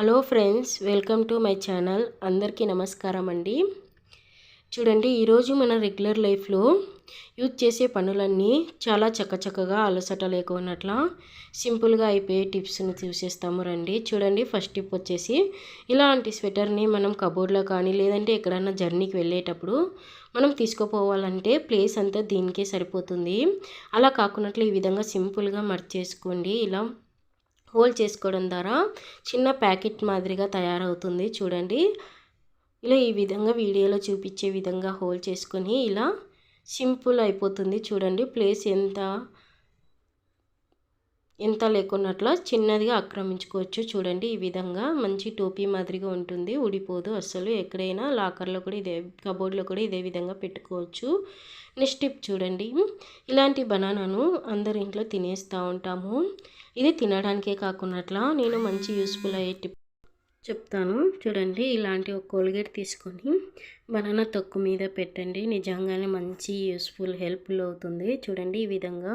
Hello friends welcome to my channel. అందరికీ నమస్కారం అండి. చూడండి ఈరోజు మన రెగ్యులర్ లైఫ్లో యూజ్ చేసే పనులన్నీ చాలా చక్కచక్కగా అలసట లేకున్నట్ల సింపుల్గా అయిపోయే టిప్స్ని చూసేస్తాము రండి. చూడండి ఫస్ట్ టిప్ వచ్చేసి ఇలాంటి స్వెటర్ని మనం కబోర్డ్లో కానీ లేదంటే ఎక్కడన్నా జర్నీకి వెళ్ళేటప్పుడు మనం తీసుకుపోవాలంటే ప్లేస్ అంతా దీనికే సరిపోతుంది. అలా కాకున్నట్లు ఈ విధంగా సింపుల్గా మర్చేసుకోండి. ఇలా హోల్ చేసుకోవడం ద్వారా చిన్న ప్యాకెట్ మాదిరిగా తయారవుతుంది చూడండి. ఇలా ఈ విధంగా వీడియోలో చూపించే విధంగా హోల్ చేసుకొని ఇలా సింపుల్ అయిపోతుంది చూడండి. ప్లేస్ ఎంత ఇంత లేకున్నట్ల చిన్నదిగా ఆక్రమించుకోవచ్చు. చూడండి ఈ విధంగా మంచి టోపీ మాదిరిగా ఉంటుంది. ఊడిపోదు అసలు ఎక్కడైనా లాకర్లో కూడా ఇదే కబోర్డ్లో కూడా ఇదే విధంగా పెట్టుకోవచ్చు. నెక్స్ట్ టిప్ చూడండి. ఇలాంటి బనానాను అందరి ఇంట్లో తినేస్తూ ఉంటాము. ఇది తినడానికే కాకున్నట్లా నేను మంచి యూస్ఫుల్ అయ్యే టిప్ చెప్తాను. చూడండి ఇలాంటి ఒక కోల్గేట్ తీసుకొని బనానా తొక్కు మీద పెట్టండి. నిజంగానే మంచి యూస్ఫుల్ హెల్ప్ఫుల్ అవుతుంది. చూడండి ఈ విధంగా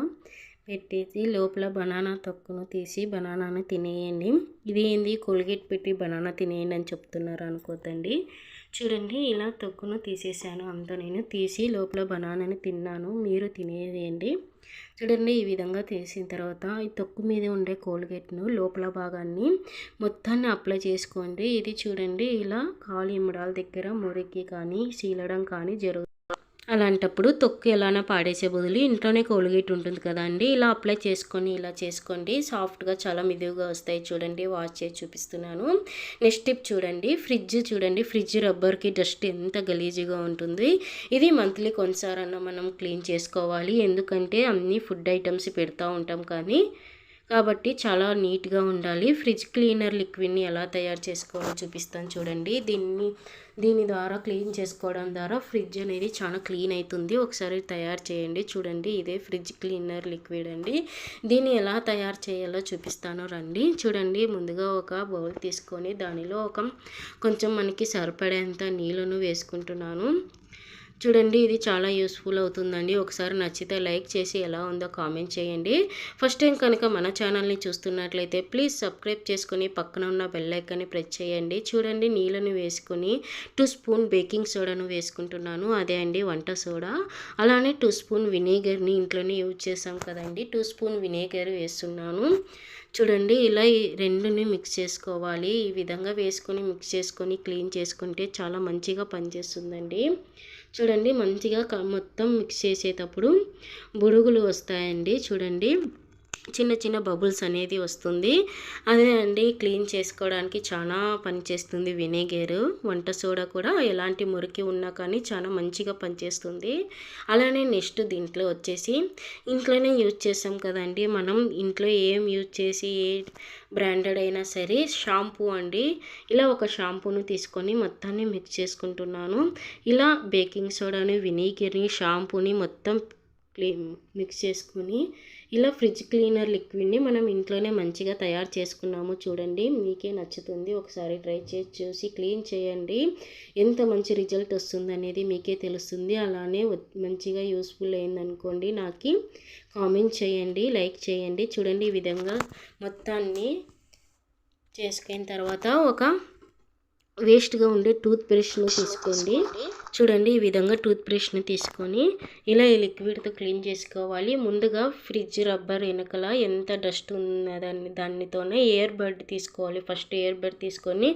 పెట్టేసి లోపల బనానా తొక్కును తీసి బనానాను తినేయండి. ఇది ఏంది? కోల్గేట్ పెట్టి బనానా తినేయండి అని చెప్తున్నారు అనుకోదండి చూడండి ఇలా తొక్కును తీసేసాను అంతా నేను తీసి లోపల బనానాని తిన్నాను. మీరు తినేయండి. చూడండి ఈ విధంగా తీసిన తర్వాత ఈ తొక్కు మీద ఉండే కోల్గేట్ను లోపల భాగాన్ని మొత్తాన్ని అప్లై చేసుకోండి. ఇది చూడండి ఇలా కాలు ఇమ్మడాల దగ్గర మురికి కానీ చీలడం కానీ జరుగుతుంది అలాంటప్పుడు తొక్కు ఎలానా పాడేసే బదులు ఇంట్లోనే కోల్గేట్ ఉంటుంది కదండి ఇలా అప్లై చేసుకొని ఇలా చేసుకోండి. సాఫ్ట్గా చాలా మిదువుగా వస్తాయి చూడండి వాష్ చేసి చూపిస్తున్నాను. నెక్స్ట్ టిప్ చూడండి ఫ్రిడ్జ్ చూడండి. ఫ్రిడ్జ్ రబ్బర్కి డస్ట్ ఎంత గలీజీగా ఉంటుంది. ఇది మంత్లీ కొన్నిసారన్నా మనం క్లీన్ చేసుకోవాలి. ఎందుకంటే అన్ని ఫుడ్ ఐటమ్స్ పెడతా ఉంటాం కానీ కాబట్టి చాలా నీట్గా ఉండాలి. ఫ్రిడ్జ్ క్లీనర్ లిక్విడ్ని ఎలా తయారు చేసుకోవాలో చూపిస్తాను చూడండి. దీన్ని దీని ద్వారా క్లీన్ చేసుకోవడం ద్వారా ఫ్రిడ్జ్ అనేది చాలా క్లీన్ అవుతుంది ఒకసారి తయారు చేయండి. చూడండి ఇదే ఫ్రిడ్జ్ క్లీనర్ లిక్విడ్ అండి. దీన్ని ఎలా తయారు చేయాలో చూపిస్తాను రండి. చూడండి ముందుగా ఒక బౌల్ తీసుకొని దానిలో ఒక కొంచెం మనకి సరిపడేంత నీళ్ళను వేసుకుంటున్నాను. చూడండి ఇది చాలా యూస్ఫుల్ అవుతుందండి. ఒకసారి నచ్చితే లైక్ చేసి ఎలా ఉందో కామెంట్ చేయండి. ఫస్ట్ టైం కనుక మన ఛానల్ని చూస్తున్నట్లయితే ప్లీజ్ సబ్స్క్రైబ్ చేసుకుని పక్కన ఉన్న బెల్లైకాన్ని ప్రెస్ చేయండి. చూడండి నీళ్ళను వేసుకుని టూ స్పూన్ బేకింగ్ సోడాను వేసుకుంటున్నాను. అదే అండి వంట సోడా. అలానే టూ స్పూన్ వినేగర్ని ఇంట్లోనే యూజ్ చేసాం కదండి. టూ స్పూన్ వినేగర్ వేస్తున్నాను. చూడండి ఇలా ఈ రెండుని మిక్స్ చేసుకోవాలి. ఈ విధంగా వేసుకొని మిక్స్ చేసుకొని క్లీన్ చేసుకుంటే చాలా మంచిగా పనిచేస్తుందండి. చూడండి మంచిగా మొత్తం మిక్స్ చేసేటప్పుడు బుడుగులు వస్తాయండి చూడండి. చిన్న చిన్న బబుల్స్ అనేది వస్తుంది. అదే అండి క్లీన్ చేసుకోవడానికి చాలా పనిచేస్తుంది వినేగర్. వంట సోడా కూడా ఎలాంటి మురికి ఉన్నా కానీ చాలా మంచిగా పనిచేస్తుంది. అలానే నెక్స్ట్ దీంట్లో వచ్చేసి ఇంట్లోనే యూజ్ చేసాం కదండి. మనం ఇంట్లో ఏం యూజ్ చేసి ఏ బ్రాండెడ్ అయినా సరే షాంపూ అండి. ఇలా ఒక షాంపూను తీసుకొని మొత్తాన్ని మిక్స్ చేసుకుంటున్నాను. ఇలా బేకింగ్ సోడాని వినేగర్ని షాంపూని మొత్తం క్లీన్ మిక్స్ చేసుకుని ఇలా ఫ్రిడ్జ్ క్లీనర్ లిక్విడ్ని మనం ఇంట్లోనే మంచిగా తయారు చేసుకున్నాము చూడండి. మీకే నచ్చుతుంది. ఒకసారి ట్రై చేసి చూసి క్లీన్ చేయండి. ఎంత మంచి రిజల్ట్ వస్తుంది అనేది మీకే తెలుస్తుంది. అలానే మంచిగా యూస్ఫుల్ అయిందనుకోండి నాకు. కామెంట్ చేయండి లైక్ చేయండి. చూడండి ఈ విధంగా మొత్తాన్ని చేసుకున్న తర్వాత ఒక వేస్ట్గా ఉండే టూత్ బ్రష్ని తీసుకోండి. చూడండి ఈ విధంగా టూత్ బ్రష్ని తీసుకొని ఇలా ఈ లిక్విడ్తో క్లీన్ చేసుకోవాలి. ముందుగా ఫ్రిడ్జ్ రబ్బర్ వెనకల ఎంత డస్ట్ ఉన్నదాన్ని దానితోనే ఎయిర్ బడ్ తీసుకోవాలి. ఫస్ట్ ఎయిర్ బడ్ తీసుకొని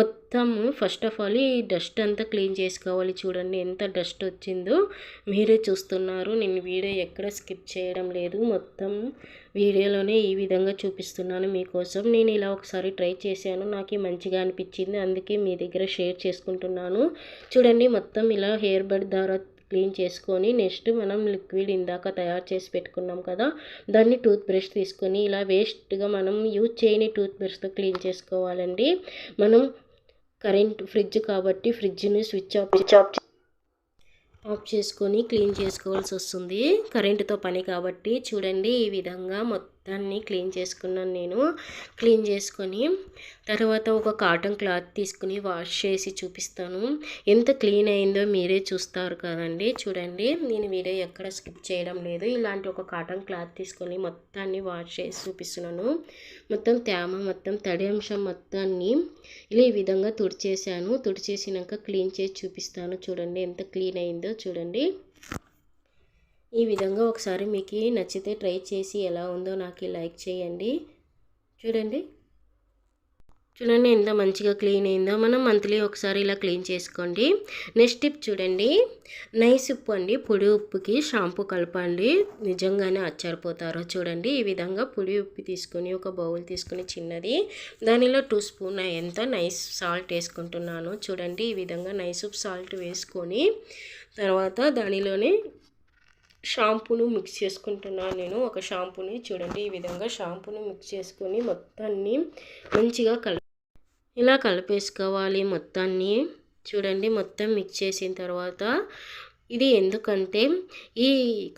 మొత్తం ఫస్ట్ ఆఫ్ ఆల్ ఈ డస్ట్ అంతా క్లీన్ చేసుకోవాలి. చూడండి ఎంత డస్ట్ వచ్చిందో. మీరే చూస్తున్నారు. నేను వీడియో ఎక్కడ స్కిప్ చేయడం లేదు. మొత్తం వీడియోలోనే ఈ విధంగా చూపిస్తున్నాను మీకోసం. నేను ఇలా ఒకసారి ట్రై చేశాను. నాకు మంచిగా అనిపించింది. అందుకే మీ దగ్గర షేర్ చేసుకుంటున్నాను. చూడండి మొత్తం ఇలా హెయిర్ బడ్ ద్వారా క్లీన్ చేసుకొని నెక్స్ట్ మనం లిక్విడ్ ఇందాక తయారు చేసి పెట్టుకున్నాం కదా దాన్ని టూత్ బ్రష్ తీసుకొని ఇలా వేస్ట్గా మనం యూజ్ చేయని టూత్ బ్రష్తో క్లీన్ చేసుకోవాలండి. మనం కరెంట్ ఫ్రిడ్జ్ కాబట్టి ఫ్రిడ్జ్ని switch off switch off off చేసుకొని క్లీన్ చేసుకోవాల్సి వస్తుంది. కరెంటుతో పని కాబట్టి చూడండి ఈ విధంగా మొత్తం మొత్తాన్ని క్లీన్ చేసుకున్నాను నేను. క్లీన్ చేసుకొని తర్వాత ఒక కాటన్ క్లాత్ తీసుకుని వాష్ చేసి చూపిస్తాను. ఎంత క్లీన్ అయిందో మీరే చూస్తారు కదండి. చూడండి నేను వీడియో ఎక్కడ స్కిప్ చేయడం లేదు. ఇలాంటి ఒక కాటన్ క్లాత్ తీసుకొని మొత్తాన్ని వాష్ చేసి చూపిస్తున్నాను. మొత్తం తేమ మొత్తం తడి అంశం మొత్తాన్ని ఇలా ఈ విధంగా తుడిచేసాను తుడిచేసినాక క్లీన్ చేసి చూపిస్తాను. చూడండి ఎంత క్లీన్ అయిందో చూడండి. ఈ విధంగా ఒకసారి మీకు నచ్చితే ట్రై చేసి ఎలా ఉందో నాకు లైక్ చేయండి. చూడండి. చూడండి ఎంత మంచిగా క్లీన్ అయిందో. మనం మంత్లీ ఒకసారి ఇలా క్లీన్ చేసుకోండి. నెక్స్ట్ టిప్ చూడండి. నైస్ ఉప్పు అండి. పొడి ఉప్పుకి షాంపూ కలపండి. నిజంగానే అచ్చారిపోతారో చూడండి. ఈ విధంగా పొడి ఉప్పు తీసుకొని ఒక బౌల్ తీసుకొని చిన్నది. దానిలో టూ స్పూన్ ఎంత నైస్ సాల్ట్ వేసుకుంటున్నాను. చూడండి. ఈ విధంగా నైస్ ఉప్పు సాల్ట్ వేసుకొని తర్వాత దానిలోనే షాంపూను మిక్స్ చేసుకుంటున్నాను నేను. ఒక షాంపూని చూడండి. ఈ విధంగా షాంపూను మిక్స్ చేసుకొని మొత్తాన్ని మంచిగా కల ఇలా కలిపేసుకోవాలి మొత్తాన్ని. చూడండి మొత్తం మిక్స్ చేసిన తర్వాత ఇది ఎందుకంటే ఈ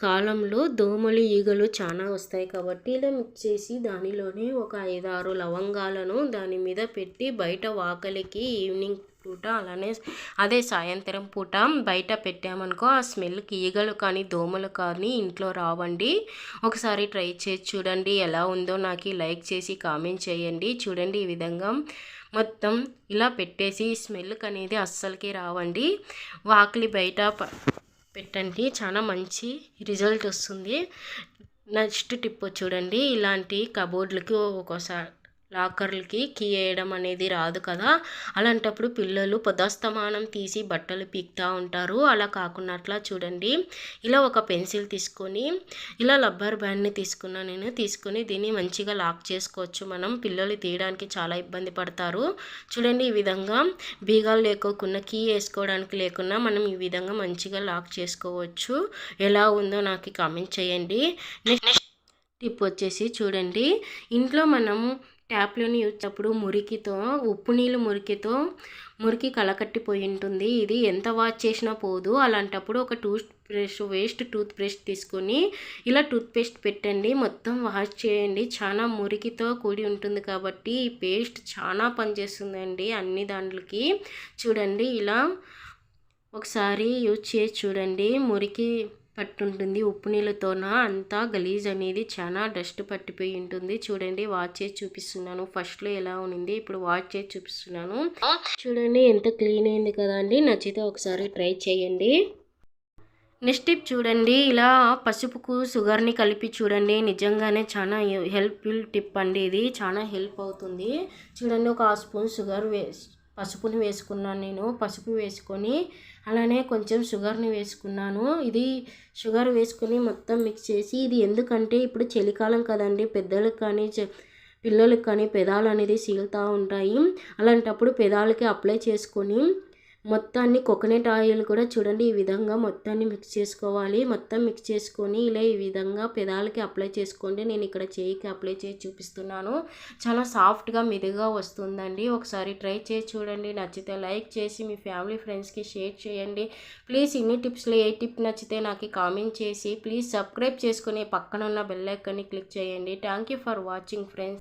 కాలంలో దోమలు ఈగలు చాలా వస్తాయి కాబట్టి ఇలా మిక్స్ చేసి దానిలోనే ఒక ఐదారు లవంగాలను దాని మీద పెట్టి బయట వాకలికి ఈవినింగ్ పూట అలానే అదే సాయంత్రం పూట బయట పెట్టామనుకో ఆ స్మెల్కి ఈగలు కానీ దోమలు కానీ ఇంట్లో రావండి. ఒకసారి ట్రై చేసి చూడండి ఎలా ఉందో నాకు లైక్ చేసి కామెంట్ చేయండి. చూడండి ఈ విధంగా మొత్తం ఇలా పెట్టేసి స్మెల్కి అనేది అస్సలకి రావండి. వాకిలి బయట పెట్టండి. చాలా మంచి రిజల్ట్ వస్తుంది. నెక్స్ట్ టిప్ చూడండి. ఇలాంటి కబోర్డ్లకి ఒక్కోసారి లాకర్లకి కీ వేయడం అనేది రాదు కదా. అలాంటప్పుడు పిల్లలు పొదస్తమానం తీసి బట్టలు పీక్తూ ఉంటారు. అలా కాకుండా అట్లా చూడండి. ఇలా ఒక పెన్సిల్ తీసుకొని ఇలా రబ్బర్ బ్యాండ్ని తీసుకున్నా నేను తీసుకొని దీన్ని మంచిగా లాక్ చేసుకోవచ్చు. మనం పిల్లలు తీయడానికి చాలా ఇబ్బంది పడతారు. చూడండి ఈ విధంగా బీగాలు లేకోకుండా కీ వేసుకోవడానికి లేకుండా మనం ఈ విధంగా మంచిగా లాక్ చేసుకోవచ్చు. ఎలా ఉందో నాకు కామెంట్ చేయండి. నెక్స్ట్ టిప్ వచ్చేసి చూడండి. ఇంట్లో మనం ట్యాప్లోని వచ్చేటప్పుడు మురికితో ఉప్పు నీళ్ళు మురికితో మురికి కలకట్టిపోయి ఉంటుంది ఇది ఎంత వాష్ చేసినా పోదు. అలాంటప్పుడు ఒక tooth brush waste tooth brush తీసుకొని ఇలా టూత్ పేస్ట్ పెట్టండి. మొత్తం వాష్ చేయండి. చాలా మురికితో కూడి ఉంటుంది కాబట్టి ఈ పేస్ట్ చాలా పనిచేస్తుందండి అన్ని దాంట్లకి. చూడండి ఇలా ఒకసారి యూజ్ చేసి చూడండి. మురికి పట్టుంటుంది. ఉప్పు నీళ్ళతోన అంతా గలీజ్ అనేది చాలా డస్ట్ పట్టిపోయి ఉంటుంది. చూడండి వాచ్ చేసి చూపిస్తున్నాను. ఫస్ట్లో ఎలా ఉంది ఇప్పుడు వాచ్ చేసి చూపిస్తున్నాను. చూడండి ఎంత క్లీన్ అయింది కదా అండి. నచ్చితే ఒకసారి ట్రై చేయండి. నెక్స్ట్ టిప్ చూడండి ఇలా పసుపుకు షుగర్ని కలిపి చూడండి. నిజంగానే చాలా హెల్ప్ఫుల్ టిప్ అండి ఇది. చాలా హెల్ప్ అవుతుంది. చూడండి ఒక స్పూన్ షుగర్ వేస్ట్ పసుపుని వేసుకున్నాను నేను. పసుపు వేసుకొని అలానే కొంచెం షుగర్ని వేసుకున్నాను. ఇది షుగర్ వేసుకొని మొత్తం మిక్స్ చేసి ఇది ఎందుకంటే ఇప్పుడు చలికాలం కదండి. పెద్దలకు కానీ పిల్లలకు కానీ పెదాలు అనేది సీలుతూ ఉంటాయి. అలాంటప్పుడు పెదాలకి అప్లై చేసుకొని మొత్తాన్ని కోకోనట్ ఆయిల్ కూడా చూడండి ఈ విధంగా మొత్తాన్ని మిక్స్ చేసుకోవాలి. మొత్తం మిక్స్ చేసుకొని ఇలా ఈ విధంగా పెదాలకి అప్లై చేసుకోండి. నేను ఇక్కడ చేయికి అప్లై చేసి చూపిస్తున్నాను. చాలా సాఫ్ట్గా మెదుగా వస్తుందండి. ఒకసారి ట్రై చేసి చూడండి. నచ్చితే లైక్ చేసి మీ ఫ్యామిలీ ఫ్రెండ్స్కి షేర్ చేయండి. ప్లీజ్ ఇన్ని టిప్స్లో ఏ టిప్ నచ్చితే నాకు కామెంట్ చేసి ప్లీజ్ సబ్స్క్రైబ్ చేసుకుని పక్కన ఉన్న బెల్లైకన్ని క్లిక్ చేయండి. Thank you for watching friends